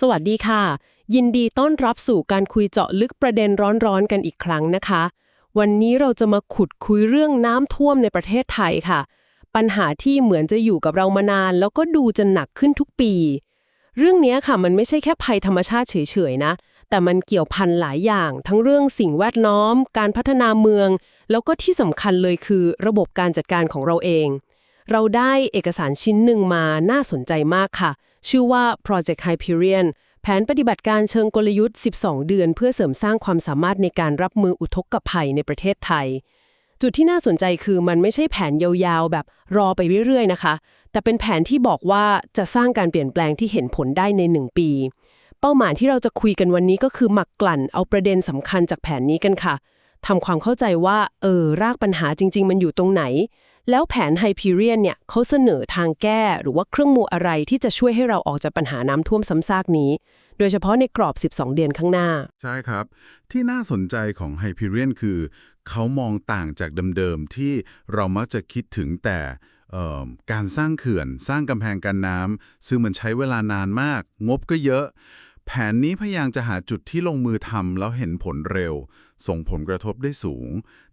สวัสดีค่ะ ยินดีต้อนรับสู่การคุยเจาะลึกประเด็นร้อนๆกันอีกครั้งนะคะ วันนี้เราจะมาขุดคุยเรื่องน้ำท่วมในประเทศไทยค่ะ ปัญหาที่เหมือนจะอยู่กับเรามานาน แล้วก็ดูจะหนักขึ้นทุกปี เรื่องนี้ค่ะมันไม่ใช่แค่ภัยธรรมชาติเฉยๆนะ แต่มันเกี่ยวพันหลายอย่าง ทั้งเรื่องสิ่งแวดล้อม การพัฒนาเมือง แล้วก็ที่สำคัญเลยคือ ระบบการจัดการของเราเอง เราได้เอกสารชิ้นหนึ่งมาน่าสนใจมากค่ะ ชื่อว่า Project Hyperion แผนปฏิบัติการเชิงกลยุทธ์ 12 เดือน เพื่อเสริมสร้างความสามารถในการรับมืออุทกภัยในประเทศไทย จุดที่น่าสนใจคือมันไม่ใช่แผนยาวๆ แบบรอไปเรื่อยๆ นะคะ แต่เป็นแผนที่บอกว่าจะสร้างการเปลี่ยนแปลงที่เห็นผลได้ใน 1 ปี เป้าหมายที่เราจะคุยกันวันนี้ก็คือหมักกลั่นเอาประเด็นสำคัญจากแผนนี้กันค่ะทำความเข้าใจว่าเออรากปัญหาจริง ๆ มันอยู่ตรงไหน แล้วแผนไฮพีเรียนเนี่ยเขาเสนอทางแก้หรือว่าเครื่องมืออะไรที่จะช่วยให้เราออกจากปัญหาน้ำท่วมซ้ำซากนี้ โดยเฉพาะในกรอบ 12 เดือนข้างหน้า ใช่ครับ ที่น่าสนใจของ Hyperion คือ เขามองต่างจากเดิมๆที่เรามักจะคิดถึงแต่การสร้างเขื่อนสร้างกำแพงกันน้ำซึ่งมันใช้เวลานานมาก งบก็เยอะ แผนนี้พยายามจะหาจุดที่ลงมือทำแล้วเห็นผลเร็ว ส่งผลกระทบได้สูง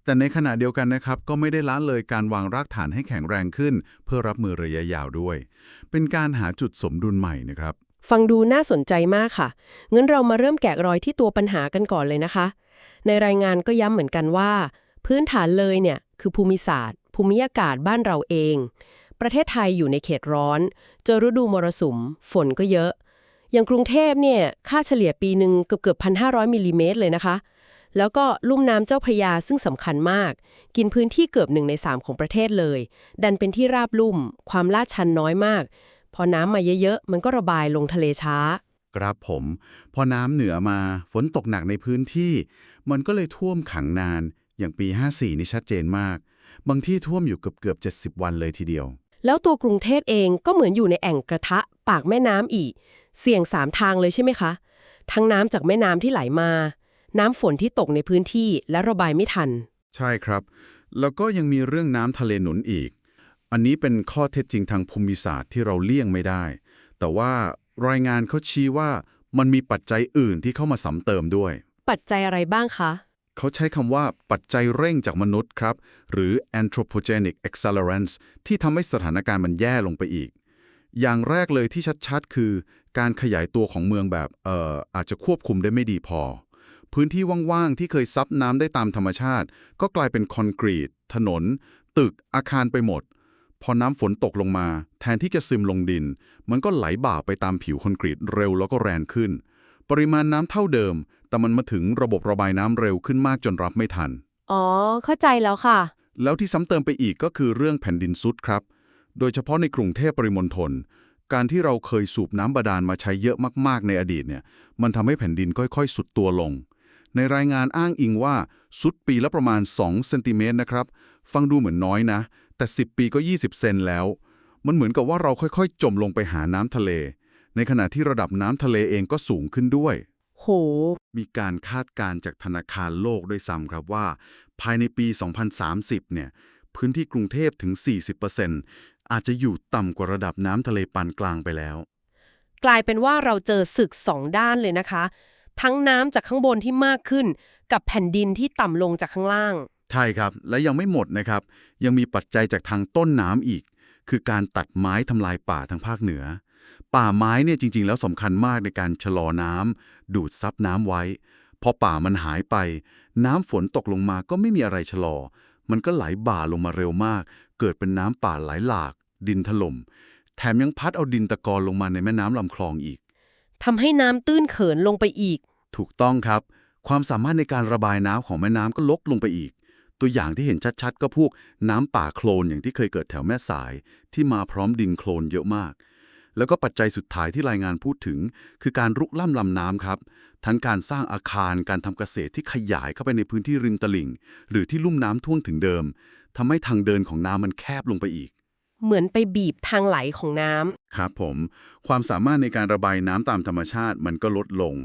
แต่ในขณะเดียวกันนะครับ ก็ไม่ได้ละเลยการวางรากฐานให้แข็งแรงขึ้น เพื่อรับมือระยะยาวด้วย เป็นการหาจุดสมดุลใหม่นะครับ ฟังดูน่าสนใจมากค่ะงั้นเรามาเริ่มแกะรอยที่ตัวปัญหากันก่อนเลยนะคะ ในรายงานก็ย้ำเหมือนกันว่า พื้นฐานเลยเนี่ยคือภูมิศาสตร์ ภูมิอากาศบ้านเราเอง ประเทศไทยอยู่ในเขตร้อน เจอฤดูมรสุม ฝนก็เยอะ อย่างกรุงเทพเนี่ยค่าเฉลี่ยปีหนึ่งเกือบเกือบพันห้าร้อยมิลลิเมตรเลยนะคะ แล้วก็ลุ่มน้ำเจ้าพระยาซึ่งสำคัญมาก กินพื้นที่เกือบหนึ่งในสามของประเทศเลย ดันเป็นที่ราบลุ่ม ความลาดชันน้อยมาก พอน้ำมาเยอะๆ มันก็ระบายลงทะเลช้า ครับผม พอน้ำเหนือมาฝนตกหนักในพื้นที่ มันก็เลยท่วมขังนาน อย่างปี 54 นี่ชัดเจนมาก บางที่ท่วมอยู่เกือบเกือบ70 วันเลยทีเดียว แล้วตัวกรุงเทพเองก็เหมือนอยู่ในแอ่งกระทะ ปากแม่น้ำอีก เสี่ยงสามทางเลยใช่ไหมคะ ทั้งน้ำจากแม่น้ำที่ไหลมา น้ำฝนที่ตกในพื้นที่และระบายไม่ทัน ใช่ครับ แล้วก็ยังมีเรื่องน้ำทะเลหนุนอีก อันนี้เป็นข้อเท็จจริงทางภูมิศาสตร์ที่เราเลี่ยงไม่ได้ แต่ว่ารายงานเขาชี้ว่ามันมีปัจจัยอื่นที่เข้ามาสำเติมด้วย ปัจจัยอะไรบ้างคะ เขาใช้คำว่าปัจจัยเร่งจากมนุษย์ครับ หรือ anthropogenic accelerants ที่ทำให้สถานการณ์มันแย่ลงไปอีก อย่างแรกเลยที่ชัดๆ คือ การขยายตัวของเมืองแบบเอ่ออาจจะควบคุมได้ไม่ดีพอ พื้นที่ว่างๆ ที่เคยซับน้ำได้ตามธรรมชาติ ก็กลายเป็นคอนกรีต ถนน ตึก อาคารไปหมด พอน้ำฝนตกลงมา แทนที่จะซึมลงดิน มันก็ไหลบ่าไปตามผิวคอนกรีตเร็วแล้วก็แรงขึ้น ปริมาณน้ำเท่าเดิม แต่มันมาถึงระบบระบายน้ำเร็วขึ้นมากจนรับไม่ทัน อ๋อ เข้าใจแล้วค่ะ แล้วที่ซ้ำเติมไปอีกก็คือเรื่องแผ่นดินซุดครับ โดยเฉพาะในกรุงเทพปริมณฑลการที่เราเคยสูบน้ำบาดาลมาใช้เยอะมาก ๆ ในอดีตเนี่ย มันทำให้แผ่นดินค่อย ๆ สุดตัวลง ในรายงานอ้างอิงว่าสุดปีละประมาณ 2 เซนติเมตรนะครับ ฟังดูเหมือนน้อยนะ แต่ 10 ปีก็ 20 เซนแล้ว มันเหมือนกับว่าเราค่อยๆ จมลงไปหาน้ำทะเล ในขณะที่ระดับน้ำทะเลเองก็สูงขึ้นด้วย โห มีการคาดการณ์จากธนาคารโลกด้วยซ้ำครับว่า ภายในปี 2030 เนี่ย พื้นที่กรุงเทพถึง 40%อาจจะอยู่ต่ำกว่าระดับน้ำทะเลปานกลางไปแล้ว กลายเป็นว่าเราเจอศึกสองด้านเลยนะคะ ทั้งน้ำจากข้างบนที่มากขึ้น กับแผ่นดินที่ต่ำลงจากข้างล่าง ใช่ครับ และยังไม่หมดนะครับ ยังมีปัจจัยจากทางต้นน้ำอีก คือการตัดไม้ทำลายป่าทางภาคเหนือ ป่าไม้เนี่ยจริง ๆ แล้วสำคัญมากในการชะลอน้ำดูดซับน้ำไว้ พอป่ามันหายไป น้ำฝนตกลงมาก็ไม่มีอะไรชะลอ มันก็ไหลบ่าลงมาเร็วมาก เกิดเป็นน้ำป่าไหลหลาก ดินถล่ม แถมยังพัดเอาดินตะกอนลงมาในแม่น้ำลำคลองอีกทำให้น้ำตื้นเขินลงไปอีก ถูกต้องครับ ความสามารถในการระบายน้ำของแม่น้ำก็ลดลงไปอีก ตัวอย่างที่เห็นชัดๆ ก็พวกน้ำป่าโคลนอย่างที่เคยเกิดแถวแม่สาย ที่มาพร้อมดินโคลนเยอะมาก แล้วก็ปัจจัยสุดท้ายที่รายงานพูดถึง คือการรุกล่ำลำน้ำครับ ทั้งการสร้างอาคารการทำเกษตรที่ขยายเข้าไปในพื้นที่ริมตลิ่ง หรือที่ลุ่มน้ำท่วมถึงเดิมทำให้ทางเดินของน้ำมันแคบลงไปอีกเหมือนไปบีบทางไหลของน้ำ ครับผม ความสามารถในการระบายน้ำตามธรรมชาติมันก็ลดลง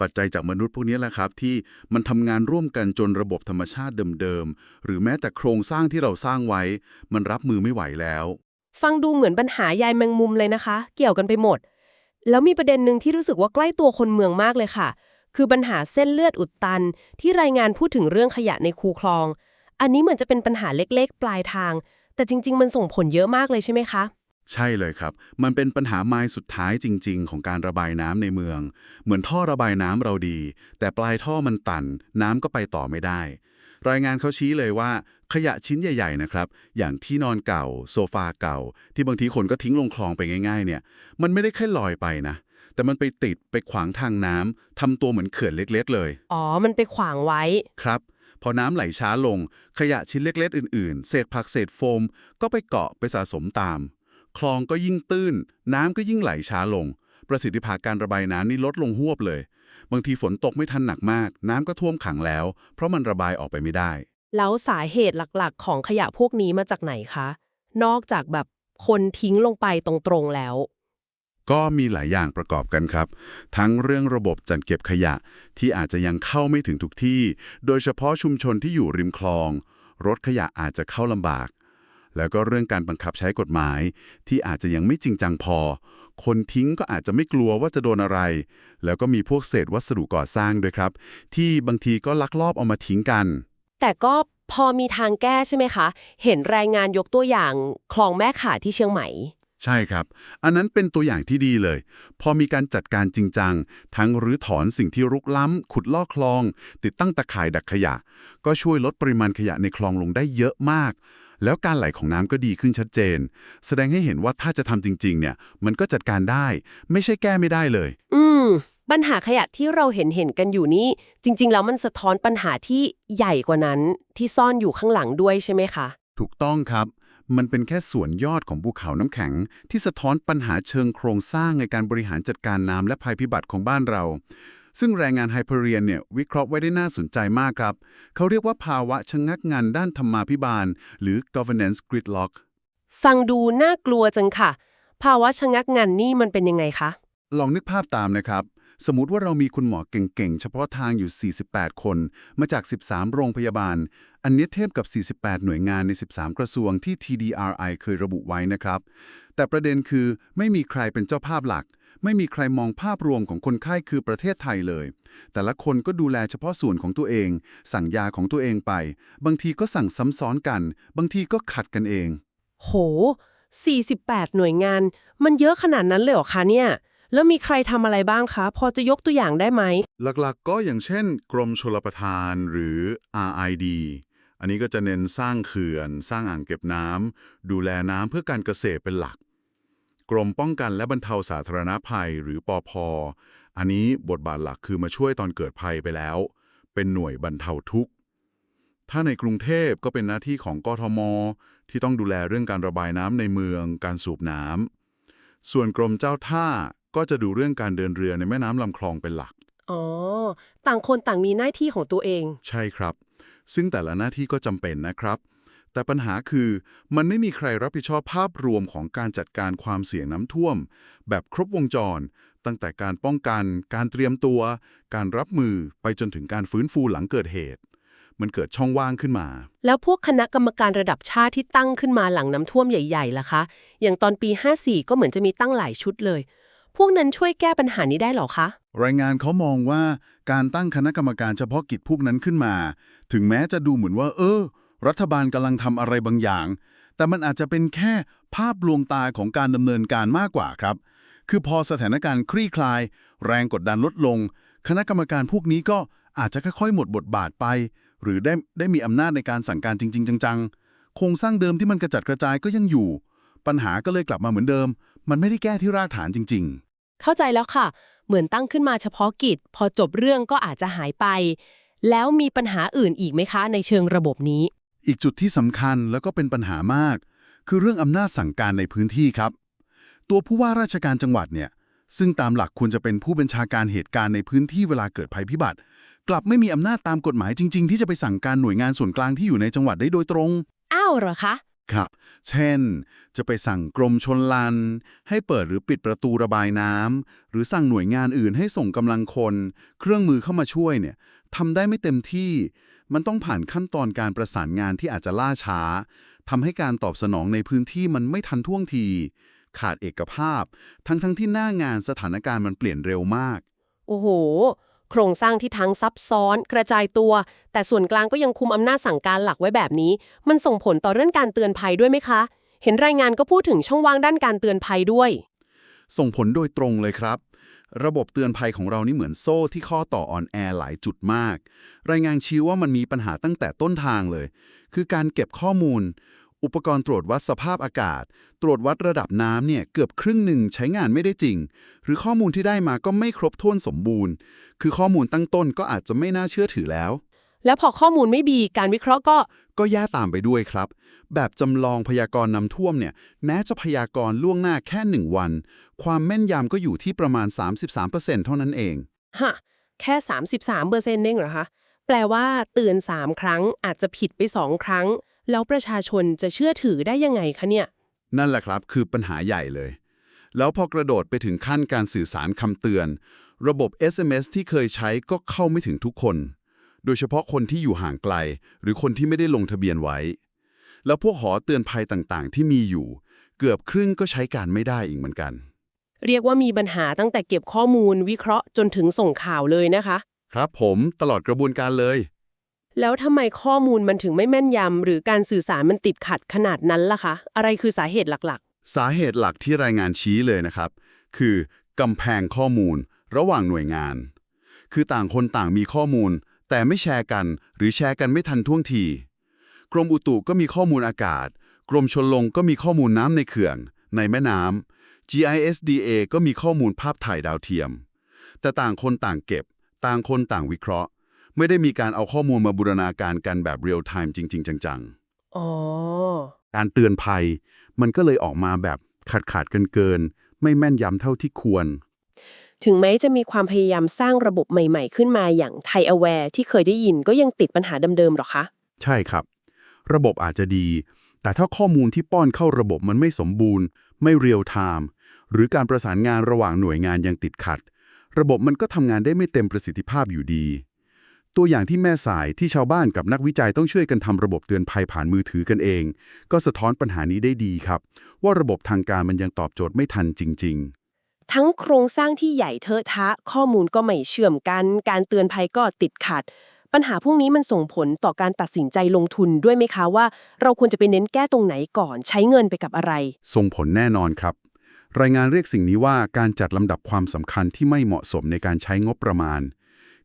ปัจจัยจากมนุษย์พวกนี้แหละครับ ที่มันทำงานร่วมกันจนระบบธรรมชาติเดิมๆ หรือแม้แต่โครงสร้างที่เราสร้างไว้ มันรับมือไม่ไหวแล้ว ฟังดูเหมือนปัญหาใยแมงมุมเลยนะคะ เกี่ยวกันไปหมด แล้วมีประเด็นหนึ่งที่รู้สึกว่าใกล้ตัวคนเมืองมากเลยค่ะ คือปัญหาเส้นเลือดอุดตัน ที่รายงานพูดถึงเรื่องขยะในคูคลอง อันนี้เหมือนจะเป็นปัญหาเล็กๆ ปลายทาง แต่จริง ๆ มันส่งผลเยอะมากเลยใช่ไหมคะ ใช่เลยครับ มันเป็นปัญหาไม้สุดท้ายจริง ๆ ของการระบายน้ำในเมือง เหมือนท่อระบายน้ำเราดี แต่ปลายท่อมันตัน น้ำก็ไปต่อไม่ได้ รายงานเขาชี้เลยว่า ขยะชิ้นใหญ่ ๆ นะครับ อย่างที่นอนเก่า โซฟาเก่า ที่บางทีคนก็ทิ้งลงคลองไปง่าย ๆ เนี่ย มันไม่ได้แค่ลอยไปนะ แต่มันไปติดไปขวางทางน้ำทำตัวเหมือนเขื่อนเล็ก ๆ เลย อ๋อ มันไปขวางไว้ ครับพอน้ำไหลช้าลง ขยะชิ้นเล็ก ๆ อื่น ๆ เศษผักเศษโฟม ก็ไปเกาะไปสะสมตาม คลองก็ยิ่งตื้น น้ำก็ยิ่งไหลช้าลง ประสิทธิภาพการระบายน้ำนี่ลดลงหวบเลย บางทีฝนตกไม่ทันหนักมาก น้ำก็ท่วมขังแล้ว เพราะมันระบายออกไปไม่ได้ แล้วสาเหตุหลักๆ ของขยะพวกนี้มาจากไหนคะ นอกจากแบบคนทิ้งลงไปตรงๆแล้ว ก็มีหลายอย่างประกอบกันครับ ทั้งเรื่องระบบจัดเก็บขยะที่อาจจะยังเข้าไม่ถึงทุกที่ โดยเฉพาะชุมชนที่อยู่ริมคลอง รถขยะอาจจะเข้าลำบาก แล้วก็เรื่องการบังคับใช้กฎหมาย ที่อาจจะยังไม่จริงจังพอ คนทิ้งก็อาจจะไม่กลัวว่าจะโดนอะไร แล้วก็มีพวกเศษวัสดุก่อสร้างด้วยครับ ที่บางทีก็ลักลอบเอามาทิ้งกัน แต่ก็พอมีทางแก้ใช่ไหมคะ เห็นรายงานยกตัวอย่างคลองแม่ขาที่เชียงใหม่ ใช่ครับ อันนั้นเป็นตัวอย่างที่ดีเลย พอมีการจัดการจริงจัง ทั้งรื้อถอนสิ่งที่รุกล้ำ ขุดลอกคลอง ติดตั้งตะข่ายดักขยะ ก็ช่วยลดปริมาณขยะในคลองลงได้เยอะมาก แล้วการไหลของน้ำก็ดีขึ้นชัดเจน แสดงให้เห็นว่าถ้าจะทำจริง ๆ เนี่ย มันก็จัดการได้ ไม่ใช่แก้ไม่ได้เลย อืม ปัญหาขยะที่เราเห็นเห็นกันอยู่นี้ จริง ๆ แล้วมันสะท้อนปัญหาที่ใหญ่กว่านั้นที่ซ่อนอยู่ข้างหลังด้วยใช่ไหมคะ ถูกต้องครับมันเป็นแค่ส่วนยอดของภูเขาน้ำแข็ง ที่สะท้อนปัญหาเชิงโครงสร้างในการบริหารจัดการน้ำและภัยพิบัติของบ้านเรา ซึ่งแรงงานไฮเปอร์เรียนเนี่ยวิเคราะห์ไว้ได้น่าสนใจมากครับ เขาเรียกว่าภาวะชะงักงันด้านธรรมาภิบาล หรือ governance gridlock ฟังดูน่ากลัวจังค่ะ ภาวะชะงักงันนี่มันเป็นยังไงคะ ลองนึกภาพตามนะครับ สมมติว่าเรามีคุณหมอเก่งๆ เฉพาะทางอยู่ 48 คน มาจาก 13 โรงพยาบาล อันนี้เทียบกับ 48 หน่วยงานใน 13 กระทรวงที่ TDRI เคยระบุไว้นะครับ แต่ประเด็นคือไม่มีใครเป็นเจ้าภาพหลัก ไม่มีใครมองภาพรวมของคนไข้คือประเทศไทยเลย แต่ละคนก็ดูแลเฉพาะส่วนของตัวเอง สั่งยาของตัวเองไป บางทีก็สั่งซ้ำซ้อนกัน บางทีก็ขัดกันเอง โห 48 หน่วยงาน มันเยอะขนาดนั้นเลยเหรอคะเนี่ย แล้วมีใครทำอะไรบ้างคะ พอจะยกตัวอย่างได้ไหม หลักๆก็อย่างเช่น กรมชลประทานหรือ RID อันนี้ก็จะเน้นสร้างเขื่อน สร้างอ่างเก็บน้ำดูแลน้ำเพื่อการเกษตรเป็นหลัก กรมป้องกันและบรรเทาสาธารณภัยหรือปอพอันนี้บทบาทหลักคือมาช่วยตอนเกิดภัยไปแล้ว เป็นหน่วยบรรเทาทุกข์ ถ้าในกรุงเทพก็เป็นหน้าที่ของกทม ที่ต้องดูแลเรื่องการระบายน้ำในเมือง การสูบน้ำส่วนกรมเจ้าท่าก็จะดูเรื่องการเดินเรือในแม่น้ำลำคลองเป็นหลัก อ๋อ ต่างคนต่างมีหน้าที่ของตัวเอง ใช่ครับ ซึ่งแต่ละหน้าที่ก็จำเป็นนะครับ แต่ปัญหาคือมันไม่มีใครรับผิดชอบภาพรวมของการจัดการความเสี่ยงน้ำท่วม แบบครบวงจร ตั้งแต่การป้องกัน การเตรียมตัว การรับมือไปจนถึงการฟื้นฟูหลังเกิดเหตุ มันเกิดช่องว่างขึ้นมา แล้วพวกคณะกรรมการระดับชาติที่ตั้งขึ้นมาหลังน้ำท่วมใหญ่ๆล่ะคะ อย่างตอนปี 54 ก็เหมือนจะมีตั้งหลายชุดเลย พวกนั้นช่วยแก้ปัญหานี้ได้เหรอคะ รายงานเขามองว่าการตั้งคณะกรรมการเฉพาะกิจพวกนั้นขึ้นมา ถึงแม้จะดูเหมือนว่า เออ รัฐบาลกำลังทำอะไรบางอย่าง แต่มันอาจจะเป็นแค่ภาพลวงตาของการดำเนินการมากกว่าครับ คือพอสถานการณ์คลี่คลาย แรงกดดันลดลง คณะกรรมการพวกนี้ก็อาจจะค่อยๆหมดบทบาทไป หรือได้ได้มีอำนาจในการสั่งการจริง ๆ จังๆ โครงสร้างเดิมที่มันกระจัดกระจายก็ยังอยู่ ปัญหาก็เลยกลับมาเหมือนเดิม มันไม่ได้แก้ที่รากฐานจริง ๆ เข้าใจแล้วค่ะ เหมือนตั้งขึ้นมาเฉพาะกิจ พอจบเรื่องก็อาจจะหายไป แล้วมีปัญหาอื่นอีกไหมคะ ในเชิงระบบนี้ อีกจุดที่สำคัญแล้วก็เป็นปัญหามาก คือเรื่องอำนาจสั่งการในพื้นที่ครับ ตัวผู้ว่าราชการจังหวัดเนี่ยซึ่งตามหลักควรจะเป็นผู้บัญชาการเหตุการณ์ในพื้นที่เวลาเกิดภัยพิบัติ กลับไม่มีอำนาจตามกฎหมายจริง ๆ ที่จะไปสั่งการหน่วยงานส่วนกลางที่อยู่ในจังหวัดได้โดยตรง อ้าวเหรอคะ ครับ เช่น จะไปสั่งกรมชนลัน ให้เปิดหรือปิดประตูระบายน้ำหรือสั่งหน่วยงานอื่นให้ส่งกำลังคน เครื่องมือเข้ามาช่วยเนี่ยทำได้ไม่เต็มที่ มันต้องผ่านขั้นตอนการประสานงานที่อาจจะล่าช้าทำให้การตอบสนองในพื้นที่มันไม่ทันท่วงที ขาดเอกภาพ ทั้งๆทที่หน้างานสถานการณ์มันเปลี่ยนเร็วมาก โอ้โห โครงสร้างที่ทั้งซับซ้อน กระจายตัว แต่ส่วนกลางก็ยังคุมอำนาจสั่งการหลักไว้แบบนี้ มันส่งผลต่อเรื่องการเตือนภัยด้วยไหมคะ เห็นรายงานก็พูดถึงช่องว่างด้านการเตือนภัยด้วย ส่งผลโดยตรงเลยครับ ระบบเตือนภัยของเรานี่เหมือนโซ่ที่ข้อต่อออนแอร์หลายจุดมาก รายงานชี้ว่ามันมีปัญหาตั้งแต่ต้นทางเลย คือการเก็บข้อมูล อุปกรณ์ตรวจวัดสภาพอากาศ ตรวจวัดระดับน้ำเนี่ยเกือบครึ่งหนึ่งใช้งานไม่ได้จริง หรือข้อมูลที่ได้มาก็ไม่ครบถ้วนสมบูรณ์ คือข้อมูลตั้งต้นก็อาจจะไม่น่าเชื่อถือแล้ว แล้วพอข้อมูลไม่ดีการวิเคราะห์ก็ ก็แย่ตามไปด้วยครับ แบบจำลองพยากรณ์น้ำท่วมเนี่ยแม้จะพยากรณ์ล่วงหน้าแค่ 1 วัน ความแม่นยำก็อยู่ที่ประมาณ 33%เท่านั้นเอง ฮะ แค่ 33เปอร์เซ็นต์เองเหรอคะ แปลว่าเตือน 3 ครั้งอาจจะผิดไป 2 ครั้ง แล้วประชาชนจะเชื่อถือได้ยังไงคะเนี่ย นั่นแหละครับคือปัญหาใหญ่เลย แล้วพอกระโดดไปถึงขั้นการสื่อสารคำเตือน ระบบ SMS ที่เคยใช้ก็เข้าไม่ถึงทุกคน โดยเฉพาะคนที่อยู่ห่างไกล หรือคนที่ไม่ได้ลงทะเบียนไว้ แล้วพวกหอเตือนภัยต่างๆ ที่มีอยู่ เกือบครึ่งก็ใช้การไม่ได้อีกเหมือนกัน เรียกว่ามีปัญหาตั้งแต่เก็บข้อมูลวิเคราะห์จนถึงส่งข่าวเลยนะคะ ครับผมตลอดกระบวนการเลย แล้วทำไมข้อมูลมันถึงไม่แม่นยำหรือการสื่อสารมันติดขัดขนาดนั้นล่ะคะ อะไรคือสาเหตุหลักสาเหตุหลักที่รายงานชี้เลยนะครับ คือกำแพงข้อมูลระหว่างหน่วยงาน คือต่างคนต่างมีข้อมูล แต่ไม่แชร์กัน หรือแชร์กันไม่ทันท่วงที กรมอุตุก็มีข้อมูลอากาศ กรมชลลงก็มีข้อมูลน้ำในเขื่อนในแม่น้ำ GISDA ก็มีข้อมูลภาพถ่ายดาวเทียม แต่ต่างคนต่างเก็บ ต่างคนต่างวิเคราะห์ ไม่ได้มีการเอาข้อมูลมาบูรณาการกันแบบเรียลไทม์จริง ๆ จังๆๆอ๋อ การเตือนภัย มันก็เลยออกมาแบบขาดขาดเกินเกินๆไม่แม่นยำเท่าที่ควร ถึงแม้จะมีความพยายามสร้างระบบใหม่ๆ ขึ้นมาอย่างไทย Aware ที่เคยได้ยินก็ยังติดปัญหาเดิมๆหรอคะ ใช่ครับ ระบบอาจจะดี แต่ถ้าข้อมูลที่ป้อนเข้าระบบมันไม่สมบูรณ์ ไม่เรียลไทม์หรือการประสานงานระหว่างหน่วยงานยังติดขัด ระบบมันก็ทำงานได้ไม่เต็มประสิทธิภาพอยู่ดี ตัวอย่างที่แม่สายที่ชาวบ้านกับนักวิจัยต้องช่วยกันทำระบบเตือนภัยผ่านมือถือกันเอง ก็สะท้อนปัญหานี้ได้ดีครับ ว่าระบบทางการมันยังตอบโจทย์ไม่ทันจริง ๆ ทั้งโครงสร้างที่ใหญ่เทอะทะ ข้อมูลก็ไม่เชื่อมกัน การเตือนภัยก็ติดขัด ปัญหาพวกนี้มันส่งผลต่อการตัดสินใจลงทุนด้วยไหมคะว่า เราควรจะไปเน้นแก้ตรงไหนก่อน ใช้เงินไปกับอะไร ส่งผลแน่นอนครับ รายงานเรียกสิ่งนี้ว่าการจัดลำดับความสำคัญที่ไม่เหมาะสมในการใช้งบประมาณ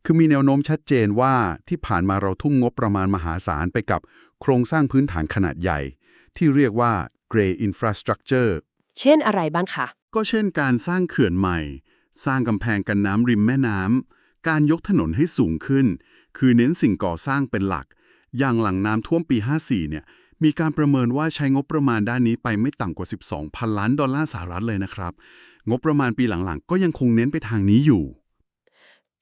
คือมีแนวโน้มชัดเจนว่าที่ผ่านมาเราทุ่มงบประมาณมหาศาลไปกับ โครงสร้างพื้นฐานขนาดใหญ่ ที่เรียกว่า Gray Infrastructure เช่นอะไรบ้างคะ ก็เช่นการสร้างเขื่อนใหม่ สร้างกำแพงกันน้ำริมแม่น้ำ การยกถนนให้สูงขึ้น คือเน้นสิ่งก่อสร้างเป็นหลัก อย่างหลังน้ำท่วมปี 54 เนี่ย มีการประเมินว่าใช้งบประมาณด้านนี้ไปไม่ต่ำกว่า 12 พันล้านดอลลาร์สหรัฐเลยนะครับ งบประมาณปีหลังๆ ก็ยังคงเน้นไปทางนี้อยู่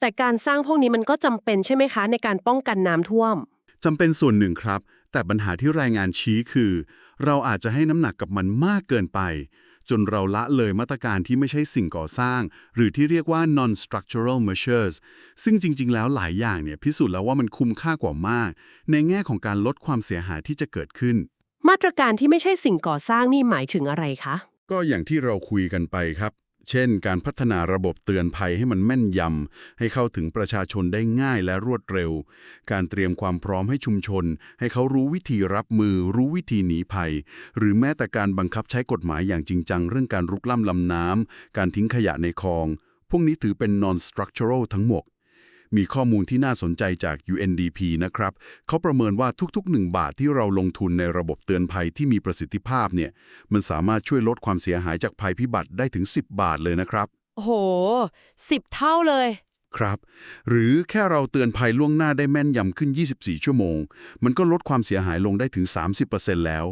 แต่การสร้างพวกนี้มันก็จำเป็นใช่ไหมคะ ในการป้องกันน้ำท่วมจำเป็นส่วนหนึ่งครับ แต่ปัญหาที่รายงานชี้คือ เราอาจจะให้น้ำหนักกับมันมากเกินไป จนเราละเลยมาตรการที่ไม่ใช่สิ่งก่อสร้าง หรือที่เรียกว่า non-structural measures ซึ่งจริง ๆ แล้วหลายอย่างเนี่ยพิสูจน์แล้วว่ามันคุ้มค่ากว่ามาก ในแง่ของการลดความเสียหายที่จะเกิดขึ้น มาตรการที่ไม่ใช่สิ่งก่อสร้างนี่หมายถึงอะไรคะ ก็อย่างที่เราคุยกันไปครับ เช่น การพัฒนาระบบเตือนภัยให้มันแม่นยำ ให้เข้าถึงประชาชนได้ง่ายและรวดเร็ว การเตรียมความพร้อมให้ชุมชน ให้เขารู้วิธีรับมือ รู้วิธีหนีภัย หรือแม้แต่การบังคับใช้กฎหมายอย่างจริงจัง เรื่องการรุกล้ำลำน้ำ การทิ้งขยะในคลอง พวกนี้ถือเป็น non-structural ทั้งหมด มีข้อมูลที่น่าสนใจจาก UNDP นะครับ เขาประเมินว่าทุกๆ 1 บาทที่เราลงทุนในระบบเตือนภัยที่มีประสิทธิภาพเนี่ย มันสามารถช่วยลดความเสียหายจากภัยพิบัติได้ถึง 10 บาทเลยนะครับ โอ้โหสิบเท่าเลยครับ หรือแค่เราเตือนภัยล่วงหน้าได้แม่นยำขึ้น 24 ชั่วโมง มันก็ลดความเสียหายลงได้ถึง 30%แล้ว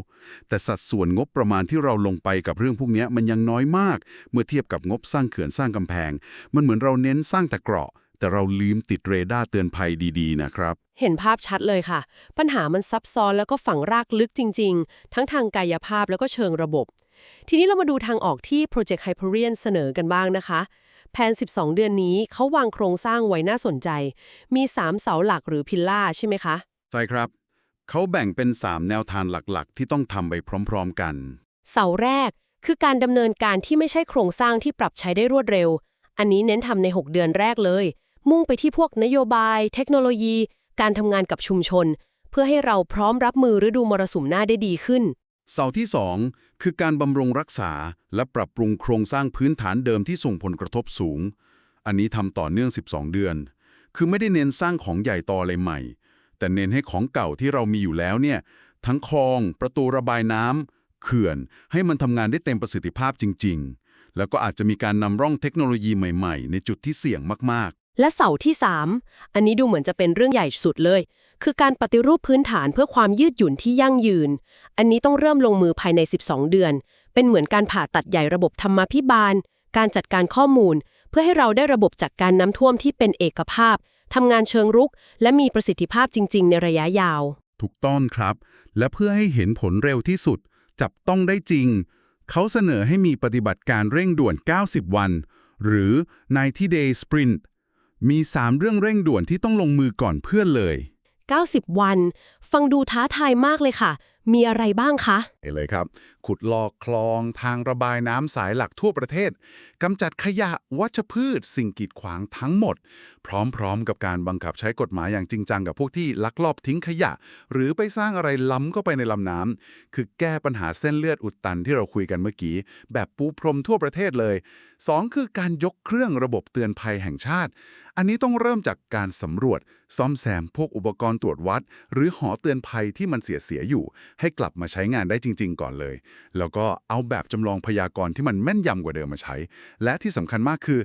แต่สัดส่วนงบประมาณที่เราลงไปกับเรื่องพวกเนี้ยมันยังน้อยมาก เมื่อเทียบกับงบสร้างเขื่อนสร้างกำแพง มันเหมือนเราเน้นสร้างแต่เกราะ แต่เราลืมติดเรดาร์เตือนภัยดีๆ นะครับ เห็นภาพชัดเลยค่ะ ปัญหามันซับซ้อนแล้วก็ฝังรากลึกจริง ๆ ทั้งทางกายภาพแล้วก็เชิงระบบ ทีนี้เรามาดูทางออกที่ Project Hyperion เสนอกันบ้างนะคะแผน 12 เดือนนี้เขาวางโครงสร้างไว้น่าสนใจ มี 3 เสาหลักหรือพิลล่าใช่ไหมคะ ใช่ครับ เขาแบ่งเป็น 3 แนวทางหลักๆ ที่ต้องทำไปพร้อมๆกัน เสาแรกคือการดำเนินการที่ไม่ใช่โครงสร้างที่ปรับใช้ได้รวดเร็ว อันนี้เน้นทำใน 6 เดือนแรกเลย มุ่งไปที่พวกนโยบาย เทคโนโลยี การทำงานกับชุมชน เพื่อให้เราพร้อมรับมือฤดูมรสุมหน้าได้ดีขึ้น เสาที่ 2 คือการบำรุงรักษา และปรับปรุงโครงสร้างพื้นฐานเดิมที่ส่งผลกระทบสูง อันนี้ทำต่อเนื่อง 12 เดือน คือไม่ได้เน้นสร้างของใหญ่โตอะไรใหม่ แต่เน้นให้ของเก่าที่เรามีอยู่แล้วเนี่ยทั้งคลอง ประตูระบายน้ำเขื่อน ให้มันทำงานได้เต็มประสิทธิภาพจริง ๆ แล้วก็อาจจะมีการนำร่องเทคโนโลยีใหม่ ๆ ในจุดที่เสี่ยงมาก และเสาที่ 3 อันนี้ดูเหมือนจะเป็นเรื่องใหญ่สุดเลย คือการปฏิรูปพื้นฐานเพื่อความยืดหยุ่นที่ยั่งยืน อันนี้ต้องเริ่มลงมือภายใน 12 เดือน เป็นเหมือนการผ่าตัดใหญ่ระบบธรรมาภิบาล การจัดการข้อมูล เพื่อให้เราได้ระบบจัดการน้ำท่วมที่เป็นเอกภาพทำงานเชิงรุก และมีประสิทธิภาพจริง ๆ ในระยะยาว ถูกต้องครับ และเพื่อให้เห็นผลเร็วที่สุด จับต้องได้จริง เขาเสนอให้มีปฏิบัติการเร่งด่วน 90 วัน หรือ 90 day sprint มี 3 เรื่องเร่งด่วนที่ต้องลงมือก่อนเพื่อนเลย 90 วัน ฟังดูท้าทายมากเลยค่ะ มีอะไรบ้างคะเห็นเลยครับ ขุดลอกคลองทางระบายน้ำสายหลักทั่วประเทศกำจัดขยะวัชพืช สิ่งกีดขวางทั้งหมด พร้อมๆกับการบังคับใช้กฎหมายอย่างจริงจังกับพวกที่ลักลอบทิ้งขยะ หรือไปสร้างอะไรล้ำเข้าไปในลำน้ำคือแก้ปัญหาเส้นเลือดอุดตันที่เราคุยกันเมื่อกี้ แบบปูพรมทั่วประเทศเลย 2 คือการยกเครื่องระบบเตือนภัยแห่งชาติ อันนี้ต้องเริ่มจากการสำรวจ ซ่อมแซมพวกอุปกรณ์ตรวจวัด หรือหอเตือนภัยที่มันเสียเสียๆอยู่ให้กลับมาใช้งานได้จริง ๆ ก่อนเลย แล้วก็เอาแบบจำลองพยากรณ์ที่มันแม่นยำกว่าเดิมมาใช้ และที่สำคัญมากคือ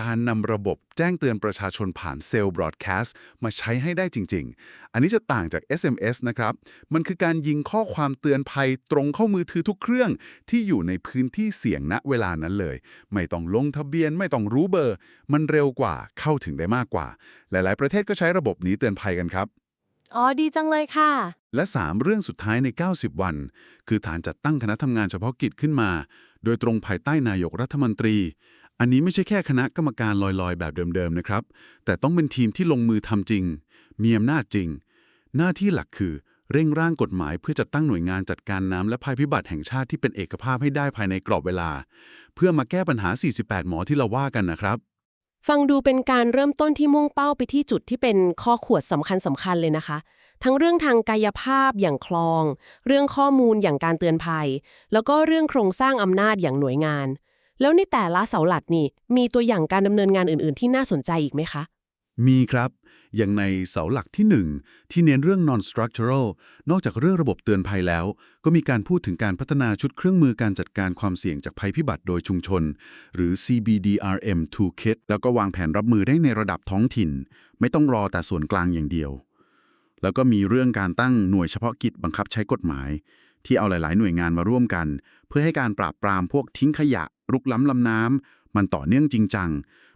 การนำระบบแจ้งเตือนประชาชนผ่านเซลล์บรอดแคสต์มาใช้ให้ได้จริง ๆ อันนี้จะต่างจาก SMS นะครับ มันคือการยิงข้อความเตือนภัยตรงเข้ามือถือทุกเครื่องที่อยู่ในพื้นที่เสี่ยงณเวลานั้นเลย ไม่ต้องลงทะเบียนไม่ต้องรู้เบอร์ มันเร็วกว่าเข้าถึงได้มากกว่า หลาย ๆ ประเทศก็ใช้ระบบนี้เตือนภัยกันครับ อ๋อ ดีจังเลยค่ะ และ 3 เรื่องสุดท้ายใน 90 วัน คือฐานจัดตั้งคณะทำงานเฉพาะกิจขึ้นมา โดยตรงภายใต้นายกรัฐมนตรี อันนี้ไม่ใช่แค่คณะกรรมการลอยๆ แบบเดิมๆนะครับ แต่ต้องเป็นทีมที่ลงมือทำจริง มีอำนาจจริง หน้าที่หลักคือเร่งร่างกฎหมายเพื่อจัดตั้งหน่วยงานจัดการน้ำและภัยพิบัติแห่งชาติที่เป็นเอกภาพให้ได้ภายในกรอบเวลา เพื่อมาแก้ปัญหา 48 หมอที่เราว่ากันนะครับ ฟังดูเป็นการเริ่มต้นที่มุ่งเป้าไปที่จุดที่เป็นข้อขวดสำคัญสำคัญเลยนะคะ ทั้งเรื่องทางกายภาพอย่างคลอง เรื่องข้อมูลอย่างการเตือนภัย แล้วก็เรื่องโครงสร้างอำนาจอย่างหน่วยงาน แล้วในแต่ละเสาหลักนี่ มีตัวอย่างการดำเนินงานอื่น ๆ ที่น่าสนใจอีกไหมคะ มีครับ อย่างในเสาหลักที่ 1 ที่เน้นเรื่อง non-structural นอกจากเรื่องระบบเตือนภัยแล้ว ก็มีการพูดถึงการพัฒนาชุดเครื่องมือการจัดการความเสี่ยงจากภัยพิบัติโดยชุมชน หรือ CBDRM Toolkit แล้วก็วางแผนรับมือได้ในระดับท้องถิ่น ไม่ต้องรอแต่ส่วนกลางอย่างเดียว แล้วก็มีเรื่องการตั้งหน่วยเฉพาะกิจบังคับใช้กฎหมาย ที่เอาหลาย ๆ หน่วยงานมาร่วมกัน เพื่อให้การปราบปรามพวกทิ้งขยะ รุกล้ำลำน้ำมันต่อเนื่องจริงจัง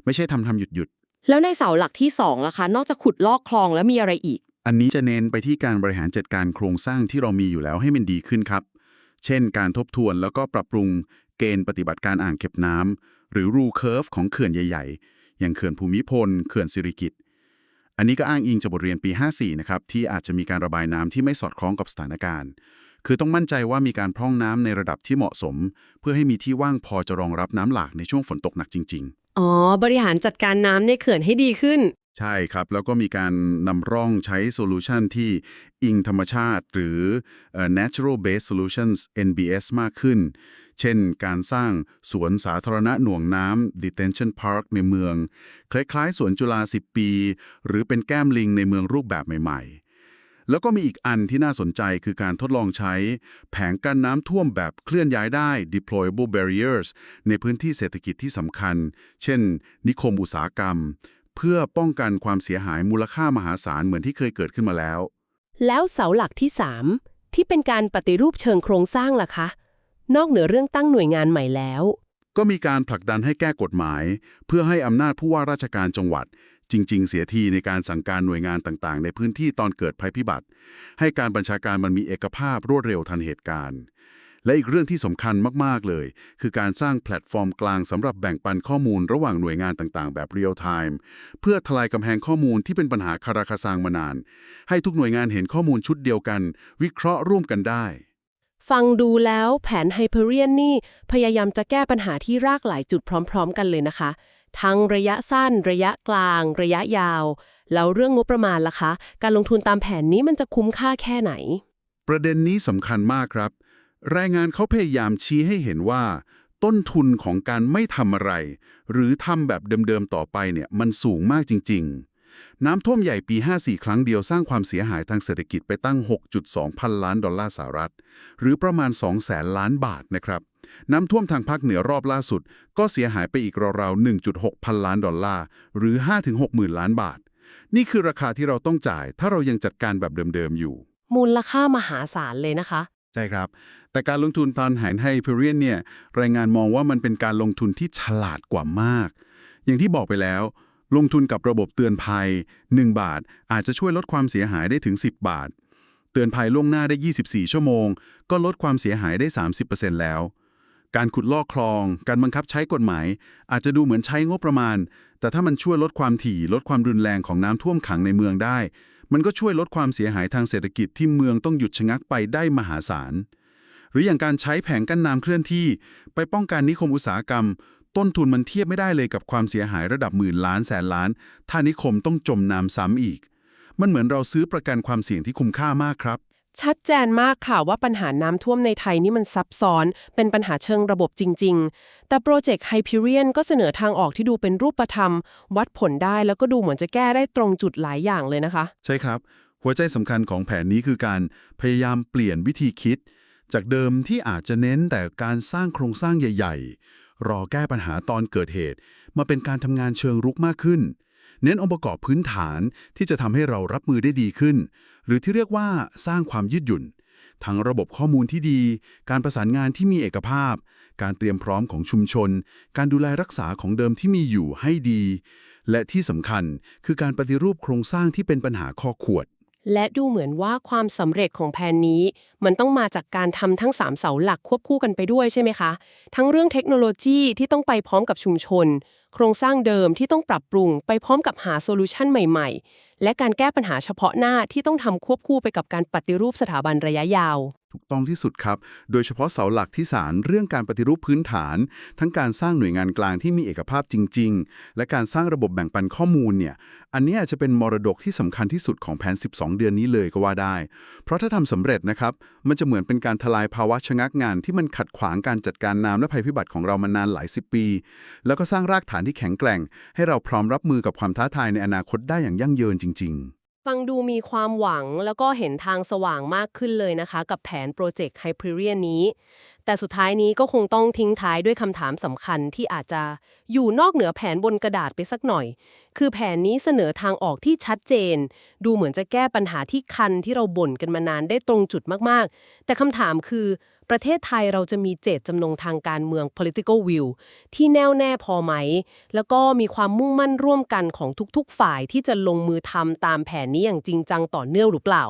ไม่ใช่ทำทำหยุดหยุดแล้วในเสาหลักที่2ล่ะคะ นอกจากขุดลอกคลองแล้วมีอะไรอีก อันนี้จะเน้นไปที่การบริหารจัดการโครงสร้างที่เรามีอยู่แล้วให้มันดีขึ้นครับ เช่น การทบทวนแล้วก็ปรับปรุงเกณฑ์ปฏิบัติการอ่างเก็บน้ำหรือรูเคิร์ฟของเขื่อนใหญ่ ๆ อย่างเขื่อนภูมิพล เขื่อนสิริกิต อันนี้ก็อ้างอิงจากบทเรียนปี 54 นะครับ ที่อาจจะมีการระบายน้ำที่ไม่สอดคล้องกับสถานการณ์ คือต้องมั่นใจว่ามีการพร่องน้ำในระดับที่เหมาะสม เพื่อให้มีที่ว่างพอจะรองรับน้ำหลากในช่วงฝนตกหนักจริง ๆ อ๋อ บริหารจัดการน้ำในเขื่อนให้ดีขึ้น ใช่ครับ แล้วก็มีการนำร่องใช้โซลูชันที่อิงธรรมชาติ หรือเอ่อ natural based solutions NBS มากขึ้น เช่น การสร้างสวนสาธารณะหน่วงน้ำ detention park ในเมือง คล้ายๆ สวนจุฬา10 ปี หรือเป็นแก้มลิงในเมืองรูปแบบใหม่ๆแล้วก็มีอีกอันที่น่าสนใจคือการทดลองใช้ แผงกั้นน้ำท่วมแบบเคลื่อนย้ายได้ deployable barriers ในพื้นที่เศรษฐกิจที่สำคัญ เช่น นิคมอุตสาหกรรม เพื่อป้องกันความเสียหายมูลค่ามหาศาลเหมือนที่เคยเกิดขึ้นมาแล้ว แล้วเสาหลักที่ 3 ที่เป็นการปฏิรูปเชิงโครงสร้างล่ะคะ นอกเหนือเรื่องตั้งหน่วยงานใหม่แล้ว ก็มีการผลักดันให้แก้กฎหมาย เพื่อให้อำนาจผู้ว่าราชการจังหวัด จริง ๆ เสียทีในการสั่งการหน่วยงานต่างๆ ในพื้นที่ตอนเกิดภัยพิบัติ ให้การบัญชาการมันมีเอกภาพรวดเร็วทันเหตุการณ์ และอีกเรื่องที่สำคัญมากๆเลย คือการสร้างแพลตฟอร์มกลางสำหรับแบ่งปันข้อมูลระหว่างหน่วยงานต่างๆ แบบเรียลไทม์เพื่อทลายกำแพงข้อมูลที่เป็นปัญหาคาราคาซังมานาน ให้ทุกหน่วยงานเห็นข้อมูลชุดเดียวกัน วิเคราะห์ร่วมกันได้ ฟังดูแล้วแผนไฮเปอร์เรียนนี่พยายามจะแก้ปัญหาที่รากหลายจุดพร้อมๆ กันเลยนะคะ ทั้งระยะสั้น ระยะกลาง ระยะยาว แล้วเรื่องงบประมาณล่ะคะ การลงทุนตามแผนนี้มันจะคุ้มค่าแค่ไหน ประเด็นนี้สำคัญมากครับ รายงานเขาพยายามชี้ให้เห็นว่า ต้นทุนของการไม่ทำอะไร หรือทำแบบเดิมๆต่อไปเนี่ยมันสูงมากจริง ๆ น้ำท่วมใหญ่ปี 54 ครั้งเดียวสร้างความเสียหายทางเศรษฐกิจไปตั้ง 6.2 พันล้านดอลลาร์สหรัฐ หรือประมาณ 2 แสนล้านบาทนะครับ น้ำท่วมทางภาคเหนือรอบล่าสุด ก็เสียหายไปอีกราวๆ 1.6 พันล้านดอลลาร์ หรือ 5-6หมื่นล้านบาท นี่คือราคาที่เราต้องจ่าย ถ้าเรายังจัดการแบบเดิมๆอยู่ มูลค่ามหาศาลเลยนะคะใช่ครับ แต่การลงทุนตอนหายให้เพเรียนเนี่ย รายงานมองว่ามันเป็นการลงทุนที่ฉลาดกว่ามาก อย่างที่บอกไปแล้ว ลงทุนกับระบบเตือนภัย 1 บาท อาจจะช่วยลดความเสียหายได้ถึง 10 บาท เตือนภัยล่วงหน้าได้ 24 ชั่วโมง ก็ลดความเสียหายได้ 30%แล้ว การขุดลอกคลอง การบังคับใช้กฎหมาย อาจจะดูเหมือนใช้งบประมาณ แต่ถ้ามันช่วยลดความถี่ ลดความรุนแรงของน้ำท่วมขังในเมืองได้ มันก็ช่วยลดความเสียหายทางเศรษฐกิจที่เมืองต้องหยุดชะงักไปได้มหาศาลหรืออย่างการใช้แผงกั้นน้ำเคลื่อนที่ ไปป้องกันนิคมอุตสาหกรรม ต้นทุนมันเทียบไม่ได้เลยกับความเสียหายระดับหมื่นล้านแสนล้าน ถ้านิคมต้องจมน้ำซ้ำอีก มันเหมือนเราซื้อประกันความเสี่ยงที่คุ้มค่ามากครับ ชัดเจนมากค่ะว่าปัญหาน้ำท่วมในไทยนี่มันซับซ้อน เป็นปัญหาเชิงระบบจริง ๆ แต่โปรเจกต์ Hyperion ก็เสนอทางออกที่ดูเป็นรูปธรรม วัดผลได้แล้วก็ดูเหมือนจะแก้ได้ตรงจุดหลายอย่างเลยนะคะ ใช่ครับ หัวใจสำคัญของแผนนี้คือการพยายามเปลี่ยนวิธีคิด จากเดิมที่อาจจะเน้นแต่การสร้างโครงสร้างใหญ่ ๆ รอแก้ปัญหาตอนเกิดเหตุ มาเป็นการทำงานเชิงรุกมากขึ้น เน้นองค์ประกอบพื้นฐานที่จะทำให้เรารับมือได้ดีขึ้น หรือที่เรียกว่าสร้างความยืดหยุ่น ทั้งระบบข้อมูลที่ดี การประสานงานที่มีเอกภาพ การเตรียมพร้อมของชุมชน การดูแลรักษาของเดิมที่มีอยู่ให้ดี และที่สำคัญคือการปฏิรูปโครงสร้างที่เป็นปัญหาข้อขวด และดูเหมือนว่าความสำเร็จของแผนนี้ มันต้องมาจากการทำทั้ง 3 เสาหลักควบคู่กันไปด้วยใช่ไหมคะ ทั้งเรื่องเทคโนโลยีที่ต้องไปพร้อมกับชุมชน โครงสร้างเดิมที่ต้องปรับปรุง ไปพร้อมกับหาโซลูชันใหม่ๆ และการแก้ปัญหาเฉพาะหน้าที่ต้องทำควบคู่ไปกับการปฏิรูปสถาบันระยะยาว ถูกต้องที่สุดครับ โดยเฉพาะเสาหลักที่สารเรื่องการปฏิรูปพื้นฐาน ทั้งการสร้างหน่วยงานกลางที่มีเอกภาพจริง ๆ และการสร้างระบบแบ่งปันข้อมูลเนี่ย อันนี้ยจะเป็นมรดกที่สำคัญที่สุดของแผน 12 เดือนนี้เลยก็ว่าได้ เพราะถ้าทำสำเร็จนะครับ มันจะเหมือนเป็นการทลายภาวะชะงักงานที่มันขัดขวางการจัดการน้ำและภัยพิบัติของเรามานานหลายสิบปี แล้วก็สร้างรากฐานที่แข็งแกร่ง ให้เราพร้อมรับมือกับความท้าทายในอนาคตได้อย่างยั่งยืนจริง ๆ ฟังดูมีความหวังแล้วก็เห็นทางสว่างมากขึ้นเลยนะคะ กับแผนโปรเจกต์ Hyperion นี้ แต่สุดท้ายนี้ก็คงต้องทิ้งท้ายด้วยคำถามสำคัญที่อาจจะอยู่นอกเหนือแผนบนกระดาษไปสักหน่อย คือแผนนี้เสนอทางออกที่ชัดเจน ดูเหมือนจะแก้ปัญหาที่คันที่เราบ่นกันมานานได้ตรงจุดมากๆ แต่คำถามคือ ประเทศไทยเราจะมีเจตจำนงทางการเมือง political will ที่แน่วแน่พอไหม แล้วก็มีความมุ่งมั่นร่วมกันของทุกๆ ฝ่ายที่จะลงมือทำตามแผนนี้อย่างจริงจังต่อเนื่องหรือเปล่า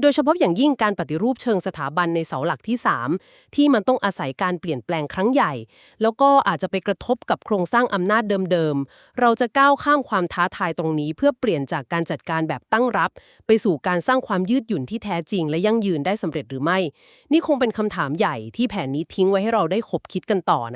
โดยเฉพาะอย่างยิ่งการปฏิรูปเชิงสถาบันในเสาหลักที่ 3 ที่มันต้องอาศัยการเปลี่ยนแปลงครั้งใหญ่ แล้วก็อาจจะไปกระทบกับโครงสร้างอำนาจเดิมๆ เราจะก้าวข้ามความท้าทายตรงนี้เพื่อเปลี่ยนจากการจัดการแบบตั้งรับ ไปสู่การสร้างความยืดหยุ่นที่แท้จริง และยั่งยืนได้สำเร็จหรือไม่ นี่คงเป็นคำถามใหญ่ที่แผนนี้ทิ้งไว้ให้เราได้คบคิดกันต่อนะ